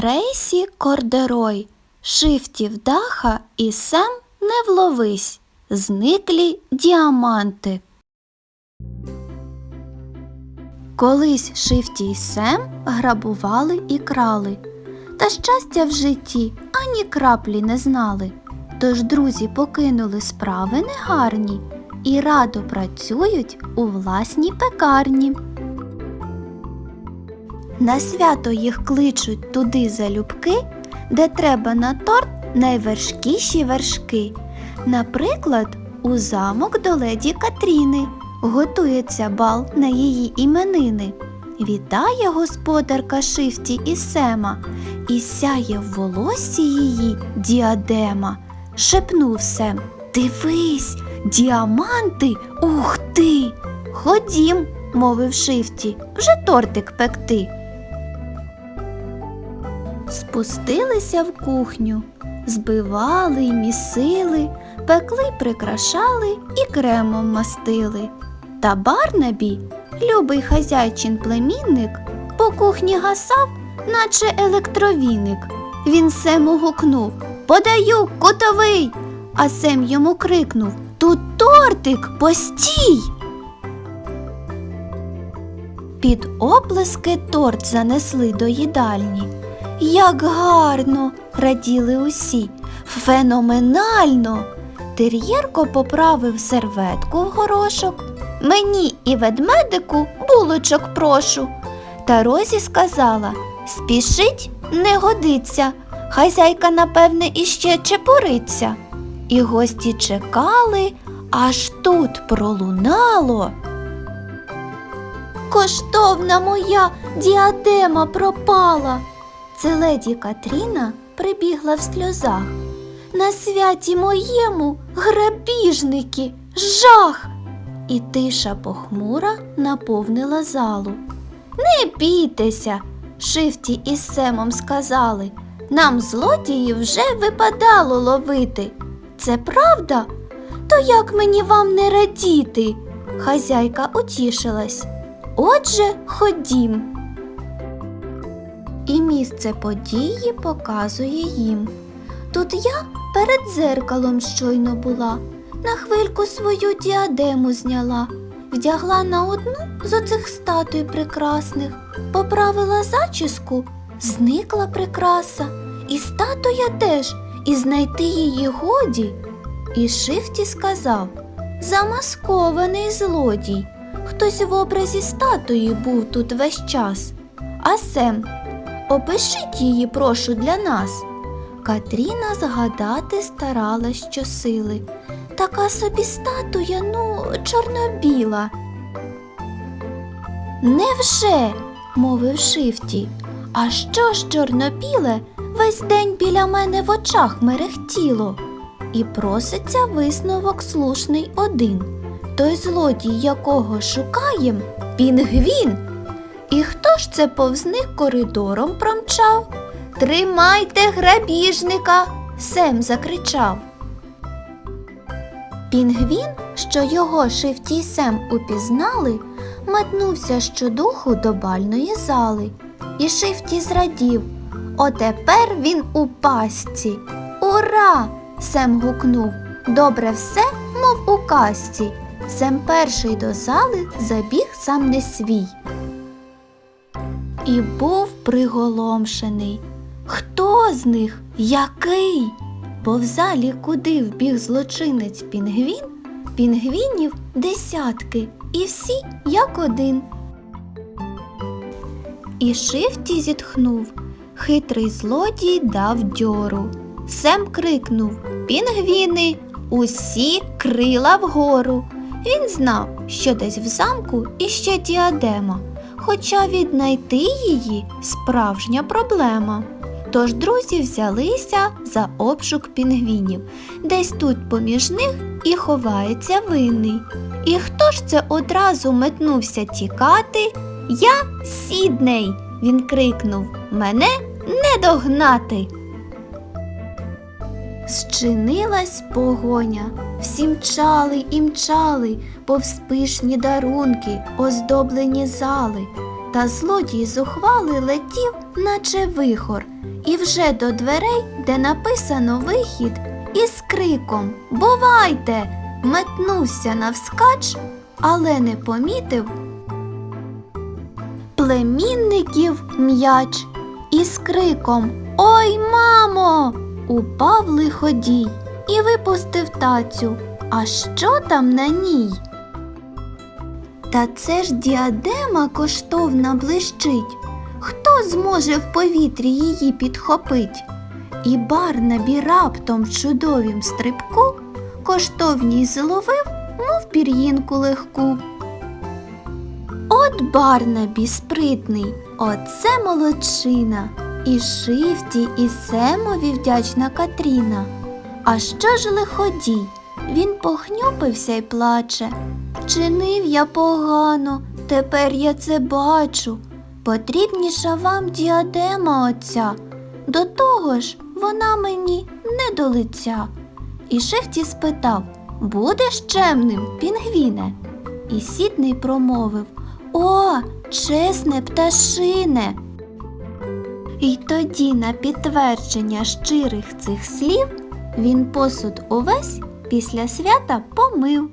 Трейсі Кордерой, Шифті вдаха і Сем не вловись, зниклі діаманти. Колись Шифті й Сем грабували і крали, та щастя в житті ані краплі не знали. Тож друзі покинули справи негарні і радо працюють у власній пекарні. На свято їх кличуть туди залюбки, де треба на торт найвершкіші вершки. Наприклад, у замок до леді Катріни готується бал на її іменини. Вітає господарка Шифті і Сема, і сяє в волоссі її діадема. Шепнув Сем Дивись, діаманти, ух ти! Ходім, мовив Шифті, вже тортик пекти. Спустилися в кухню, збивали й місили, пекли, прикрашали і кремом мастили. Та Барнабі, любий хазяйчин племінник, по кухні гасав, наче електровіник. Він Сему гукнув Подаю кутовий. А Сем йому крикнув Тут тортик, постій. Під оплески торт занесли до їдальні. Як гарно! раділи усі. Феноменально! Тер'єрко поправив серветку в горошок. Мені і ведмедику булочок прошу. Та Розі сказала Спішить не годиться. Хазяйка, напевне, іще чепуриться. І гості чекали, аж тут пролунало. Коштовна моя діадема пропала. Це леді Катріна прибігла в сльозах. На святі моєму грабіжники, жах. І тиша похмура наповнила залу. Не бійтеся, Шифті із Семом сказали. Нам злодіїв вже випадало ловити. Це правда? То як мені вам не радіти? Хазяйка утішилась. Отже, ходім. І місце події показує їм. Тут я перед дзеркалом щойно була, на хвильку свою діадему зняла, вдягла на одну з оцих статуй прекрасних, поправила зачіску, зникла прикраса, і статуя теж, і знайти її годі. І Шифті сказав замаскований злодій. Хтось в образі статуї був тут весь час. А Сем, опишіть її, прошу, для нас. Катріна згадати старалась щосили. Така собі статуя, ну, чорно-біла. Невже? мовив Шифті. А що ж чорно-біле весь день біля мене в очах мерехтіло? І проситься висновок слушний один. Той злодій, якого шукаєм, пінгвін. І хто ж це повз них коридором промчав? Тримайте грабіжника. Сем закричав. Пінгвін, що його Шифті Сем упізнали, метнувся щодуху до бальної зали. І Шифті зрадів. Отепер він у пастці. Ура! Сем гукнув. Добре все, мов у казці. Сем перший до зали забіг сам не свій. І був приголомшений. Хто з них? Який? Бо в залі, куди вбіг злочинець пінгвін, пінгвінів десятки, і всі як один. І Шифті зітхнув. Хитрий злодій дав дьору. Сем крикнув Пінгвіни, усі крила вгору. Він знав, що десь в замку іще діадема, хоча віднайти її справжня проблема. Тож друзі взялися за обшук пінгвінів. Десь тут поміж них і ховається винний. І хто ж це одразу метнувся тікати? Я Сідней. Він крикнув Мене не догнати. Зчинилась погоня, всі мчали і мчали, повз пишні дарунки, оздоблені зали. Та злодій зухвали летів, наче вихор, і вже до дверей, де написано вихід, із криком Бувайте! метнувся навскач, але не помітив племінників м'яч із криком Ой, мамо! Упав лиходій і випустив тацю. А що там на ній? Та це ж діадема коштовна блищить. Хто зможе в повітрі її підхопить? І Барнабі раптом в чудовім стрибку коштовній зловив, мов пір'їнку легку. От Барнабі спритний, оце молодчина, і шифті, і семові вдячна Катріна. А що ж лиходій? Він похнюпився й плаче. Чинив я погано, тепер я це бачу. Потрібніша вам діадема оця. До того ж, вона мені не до лиця. І Шифті спитав Будеш чемним, пінгвіне? І сідний промовив О, чесне пташине. І тоді, на підтвердження щирих цих слів, він посуд увесь після свята помив.